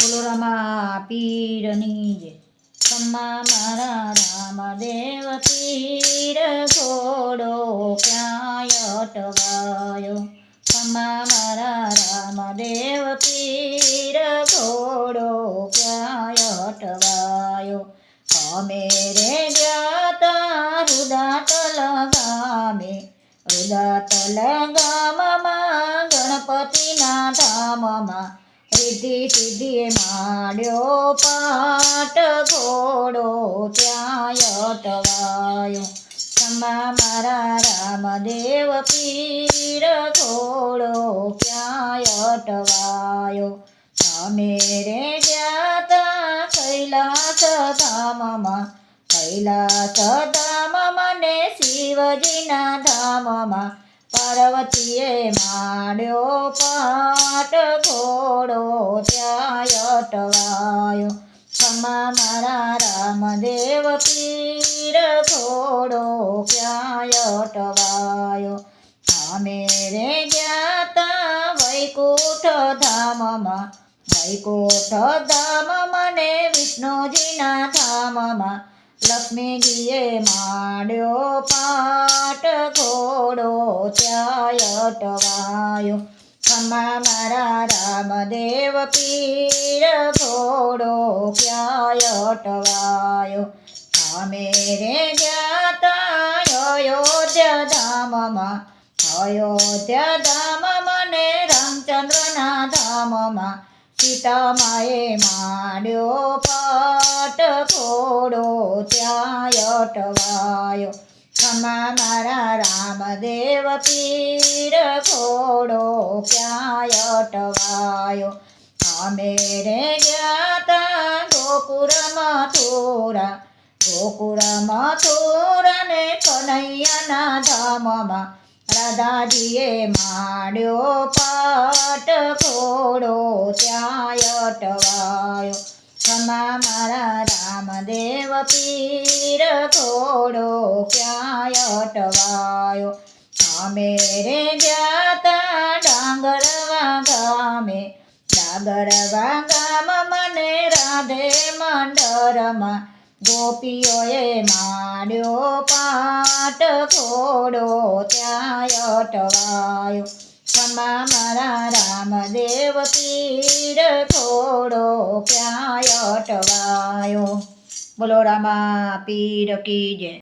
બોલો રામા પીરની જય ખમ્મા મારા રામદેવ પીર ઘોડો ક્યાંય અટવાયો? ખમ્મા મારા રામદેવ પીર ઘોડો ક્યાંય અટવાયો? અમે રે જાતા રુદાતલ ગામે રુદાતલ ગામમાં ગણપતિના ધામમાં. રિદ્ધિ સિદ્ધિએ માંડ્યો પાટ ઘોડો ત્યાં અટવાયો. ખમ્મા મારા રામદેવ પીર ઘોડો ક્યાંય અટવાયો. અમે રે જ્યાતા કૈલાસ ધામમાં કૈલાસ ધામમાં ને શિવજીના ધામમાં પાર્વતીએ માંડ્યો પાટ ઘોડો ત્યાં અટવાયો. ખમ્મા મારા રામદેવ પીર ઘોડો ક્યાંય અટવાયો. અમે રે જ્ઞાતા વૈકુંઠ ધામમાં, વૈકુંઠ ધામ મને વિષ્ણુજીના ધામમાં લક્ષ્મીજીએ માંડ્યો પાટ ઘોડો ત્યાં અટવાયો ખમા મારા રામદેવ પીર ઘોડો ક્યાંય અટવાયો અમે રે જાતા અયોધ્યા ધામમાં અયોધ્યા ધામમાં ને રામચંદ્રના ધામમાં સીતામાએ માંડ્યો પટ ખોડો ત્યાં અટવાયો. ખમા મારા રામદેવ પીર ખોડો ક્યાંય અટવાયો. અમે રે જાતા ગોકુળ મથુરા ગોકુળ મથુરા ને કનૈયાના ધામમાં. રાધાજીએ માંડ્યો પાટ અટવાયો ખમ્મા મારા રામદેવ પીર ઘોડો ક્યાંય અટવાયો? અમે રે જાતા ડાંગરવા ગામે, ડાંગરવા ગામ મને રાધે મંડરમાં. ગોપીઓએ માંડ્યો પાટ ઘોડો ત્યાં અટવાયો? ખમ્મા મારા રામદેવ પીર થોડો ક્યાંય અટવાયો. બોલો રામા પીર કી જય.